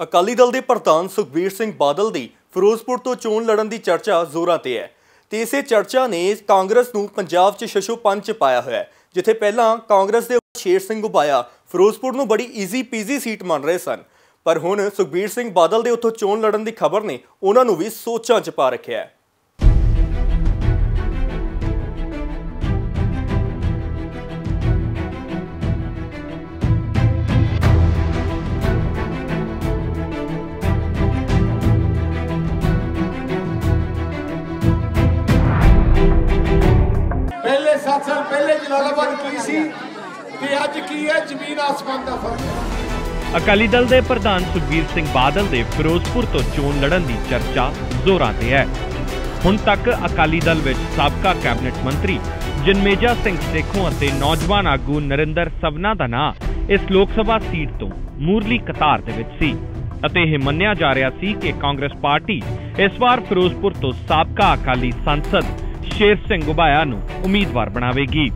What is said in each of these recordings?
ਅਕਾਲੀ ਦਲ ਦੇ ਪ੍ਰਧਾਨ ਸੁਖਬੀਰ ਸਿੰਘ ਬਾਦਲ ਦੀ ਫਿਰੋਜ਼ਪੁਰ ਤੋਂ ਚੋਣ ਲੜਨ ਦੀ ਚਰਚਾ ਜ਼ੋਰਾਂ ਤੇ ਹੈ ਤੇ ਇਸੇ ਚਰਚਾ ਨੇ ਕਾਂਗਰਸ ਨੂੰ ਪੰਜਾਬ 'ਚ ਸ਼ਸ਼ੋਪੰਨ 'ਚ ਪਾਇਆ ਹੋਇਆ ਹੈ, ਜਿੱਥੇ ਪਹਿਲਾਂ ਕਾਂਗਰਸ ਦੇ ਸ਼ੇਰ ਸਿੰਘ ਉਪਾਇਆ ਫਿਰੋਜ਼ਪੁਰ ਨੂੰ ਬੜੀ ਈਜ਼ੀ ਪੀਜ਼ੀ ਸੀਟ ਮੰਨ ਰਹੇ ਸਨ। ਪਰ ਹੁਣ ਸੁਖਬੀਰ ਸਿੰਘ ਬਾਦਲ ਦੇ ਉੱਥੋਂ ਚੋਣ ਲੜਨ ਦੀ ਖਬਰ ਨੇ ਉਹਨਾਂ ਨੂੰ ਵੀ ਸੋਚਾਂ 'ਚ ਪਾ ਰੱਖਿਆ ਹੈ। 7 ਸਾਲ ਪਹਿਲੇ ਜਲਾਲਾਬਾਦ ਕੀ ਸੀ? ਤੇ ਅੱਜ ਕੀ ਹੈ? ਜ਼ਮੀਨ ਆਸਮਾਨ ਦਾ ਫ਼ਰਕ ਹੈ। ਅਕਾਲੀ ਦਲ ਦੇ ਪ੍ਰਧਾਨ ਸੁਖਬੀਰ ਸਿੰਘ ਬਾਦਲ ਦੇ ਫਿਰੋਜ਼ਪੁਰ ਤੋਂ ਚੋਣ ਲੜਨ ਦੀ ਚਰਚਾ ਜ਼ੋਰਾਂ ਤੇ ਹੈ। ਹੁਣ ਤੱਕ ਅਕਾਲੀ ਦਲ ਵਿੱਚ ਸਾਬਕਾ ਕੈਬਨਿਟ ਮੰਤਰੀ ਜਨਮੇਜਾ ਸਿੰਘ ਸੇਖੋਂ ਅਤੇ ਨੌਜਵਾਨ ਆਗੂ ਨਰਿੰਦਰ ਸਵਨਾ ਦਾ ਨਾਂ ਇਸ ਲੋਕ ਸਭਾ ਸੀਟ ਤੋਂ ਮੂਰਲੀ ਕਤਾਰ ਦੇ ਵਿੱਚ ਸੀ ਅਤੇ ਇਹ ਮੰਨਿਆ ਜਾ ਰਿਹਾ ਸੀ ਕਿ ਕਾਂਗਰਸ ਪਾਰਟੀ ਇਸ ਵਾਰ ਫਿਰੋਜ਼ਪੁਰ ਤੋਂ ਸਾਬਕਾ ਅਕਾਲੀ ਸੰਸਦ ਸ਼ੇਰ ਸਿੰਘ ਉਬਾਇਆ ਨੂੰ ਉਮੀਦਵਾਰ ਬਣਾਵੇਗੀ।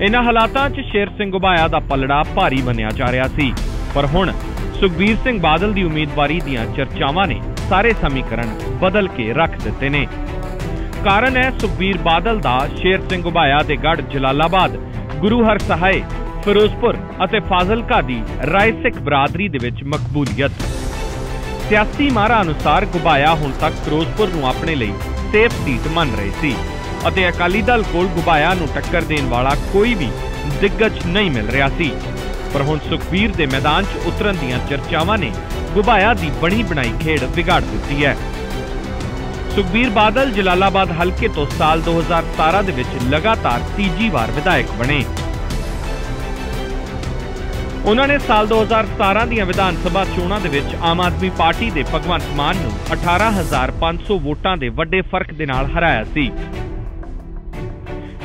ਇਨ੍ਹਾਂ ਹਾਲਾਤਾਂ 'ਚ ਸ਼ੇਰ ਸਿੰਘ ਉਬਾਇਆ ਦਾ ਪਲੜਾ ਭਾਰੀ ਮੰਨਿਆ ਜਾ ਰਿਹਾ ਸੀ। ਪਰ ਹੁਣ ਸੁਖਬੀਰ ਸਿੰਘ ਬਾਦਲ ਦੀ ਉਮੀਦਵਾਰੀ ਦੀਆਂ ਚਰਚਾਵਾਂ ਨੇ ਸਾਰੇ ਸਮੀਕਰਨ ਬਦਲ ਕੇ ਰੱਖ ਦਿੱਤੇ ਨੇ। ਕਾਰਨ ਹੈ ਸੁਖਬੀਰ ਬਾਦਲ ਦਾ ਸ਼ੇਰ ਸਿੰਘ ਉਬਾਇਆ ਦੇ ਗੜ ਜਲਾਲਾਬਾਦ, ਗੁਰੂ ਹਰ ਸਹਾਏ ਫਿਰੋਜ਼ਪੁਰ ਅਤੇ ਫਾਜ਼ਿਲਕਾ ਦੀ ਰਾਏ ਸਿੱਖ ਬਰਾਦਰੀ ਦੇ ਵਿੱਚ ਮਕਬੂਲੀਅਤ। ਸਿਆਸੀ ਮਾਹਰਾਂ ਅਨੁਸਾਰ ਗੁਬਾਇਆ ਹੁਣ ਤੱਕ ਫਿਰੋਜ਼ਪੁਰ ਨੂੰ ਆਪਣੇ ਲਈ ਸੇਫ ਸੀਟ ਮੰਨ ਰਹੇ ਸੀ। ਅਤੇ ਅਕਾਲੀ ਦਲ ਕੋਲ ਗੁਬਾਇਆ ਨੂੰ ਟੱਕਰ ਦੇਣ ਵਾਲਾ ਕੋਈ ਵੀ ਦਿੱਗਜ ਨਹੀਂ ਮਿਲ ਰਿਹਾ ਸੀ। ਪਰ ਹੁਣ ਸੁਖਬੀਰ ਦੇ ਮੈਦਾਨ 'ਚ ਉਤਰਨ ਦੀਆਂ ਚਰਚਾਵਾਂ ਨੇ ਗੁਬਾਇਆ ਦੀ ਬਣੀ ਬਣਾਈ ਖੇਡ ਵਿਗਾੜ ਦਿੱਤੀ ਹੈ। ਸੁਖਬੀਰ ਬਾਦਲ ਜਲਾਲਾਬਾਦ ਹਲਕੇ ਤੋਂ ਸਾਲ 2017 ਦੇ ਵਿੱਚ ਲਗਾਤਾਰ ਤੀਜੀ ਵਾਰ ਵਿਧਾਇਕ ਬਣੇ। ਉਹਨਾਂ ਨੇ ਸਾਲ 2017 ਦੀਆਂ ਵਿਧਾਨ ਸਭਾ ਚੋਣਾਂ ਦੇ ਵਿੱਚ ਆਮ ਆਦਮੀ ਪਾਰਟੀ ਦੇ ਭਗਵੰਤ ਮਾਨ ਨੂੰ 18500 ਵੋਟਾਂ ਦੇ ਵੱਡੇ ਫ਼ਰਕ ਦੇ ਨਾਲ ਹਰਾਇਆ ਸੀ।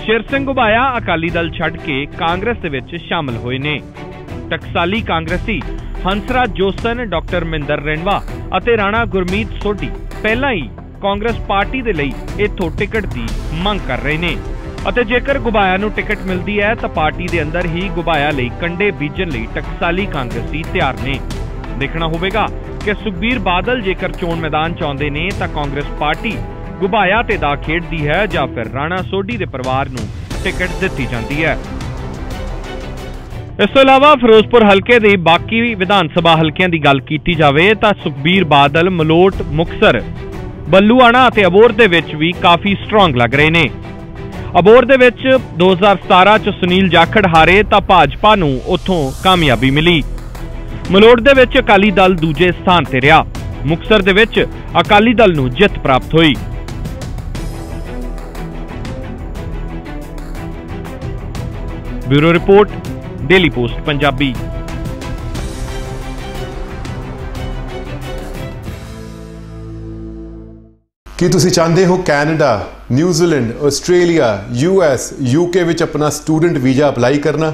ਸ਼ੇਰ ਸਿੰਘ ਉਬਾਇਆ ਅਕਾਲੀ ਦਲ ਛੱਡ ਕੇ ਕਾਂਗਰਸ ਦੇ ਵਿੱਚ ਸ਼ਾਮਲ ਹੋਏ ਨੇ। ਟਕਸਾਲੀ ਕਾਂਗਰਸੀ ਹੰਸਰਾਜ ਜੋਸਨ, ਡਾਕਟਰ ਮਿੰਦਰ ਰੈਣਵਾ ਅਤੇ ਰਾਣਾ ਗੁਰਮੀਤ ਸੋਢੀ ਪਹਿਲਾਂ ਹੀ ਕਾਂਗਰਸ ਪਾਰਟੀ ਦੇ ਲਈ ਇਥੋਂ ਟਿਕਟ ਦੀ ਮੰਗ ਕਰ ਰਹੇ ਨੇ। ਅਤੇ ਜੇਕਰ ਗੁਬਾਇਆ ਨੂੰ ਟਿਕਟ ਮਿਲਦੀ ਹੈ, ਤਾਂ ਪਾਰਟੀ ਦੇ ਅੰਦਰ ਹੀ ਗੁਬਾਇਆ ਲਈ ਕੰਡੇ ਬੀਜਣ ਲਈ ਟਕਸਾਲੀ ਕਾਂਗਰਸੀ ਤਿਆਰ ਨੇ। ਦੇਖਣਾ ਹੋਵੇਗਾ ਕਿ ਸੁਖਬੀਰ ਬਾਦਲ ਜੇਕਰ ਚੋਣ ਮੈਦਾਨ ਚ ਆਉਂਦੇ ਨੇ, ਤਾਂ ਕਾਂਗਰਸ ਪਾਰਟੀ ਗੁਬਾਇਆ ਤੇ ਦਾ ਖੇਡਦੀ ਹੈ ਜਾਂ ਫਿਰ ਰਾਣਾ ਸੋਢੀ ਦੇ ਪਰਿਵਾਰ ਨੂੰ ਟਿਕਟ ਦਿੱਤੀ ਜਾਂਦੀ ਹੈ। ਇਸ ਤੋਂ ਇਲਾਵਾ ਫਿਰੋਜ਼ਪੁਰ ਹਲਕੇ ਦੇ ਬਾਕੀ ਵਿਧਾਨ ਸਭਾ ਹਲਕਿਆਂ ਦੀ ਗੱਲ ਕੀਤੀ ਜਾਵੇ ਤਾਂ ਸੁਖਬੀਰ ਬਾਦਲ, ਮਲੋਟ, ਮੁਕਸਰ, ਬੱਲੂਆਣਾ ਅਤੇ ਅਬੋਰ ਦੇ ਵਿੱਚ ਵੀ ਕਾਫੀ ਸਟਰੋਂਗ ਲੱਗ ਰਹੇ ਨੇ। ਅਬੋਰ ਦੇ ਵਿੱਚ 2017 ਚ ਸੁਨੀਲ ਜਾਖੜ ਹਾਰੇ ਤਾਂ ਭਾਜਪਾ ਨੂੰ ਉੱਥੋਂ ਕਾਮਯਾਬੀ ਮਿਲੀ। ਮਲੋਟ ਦੇ ਵਿੱਚ ਅਕਾਲੀ ਦਲ ਦੂਜੇ ਸਥਾਨ ਤੇ ਰਿਹਾ। ਮੁਕਸਰ ਦੇ ਵਿੱਚ ਅਕਾਲੀ ਦਲ ਨੂੰ ਜਿੱਤ ਪ੍ਰਾਪਤ ਹੋਈ। Bureau report, daily post, Punjabi. ਕੀ ਤੁਸੀਂ ਚਾਹੁੰਦੇ ਹੋ Canada, New Zealand, Australia US UK ਵਿੱਚ ਆਪਣਾ ਸਟੂਡੈਂਟ ਵੀਜ਼ਾ ਅਪਲਾਈ ਕਰਨਾ?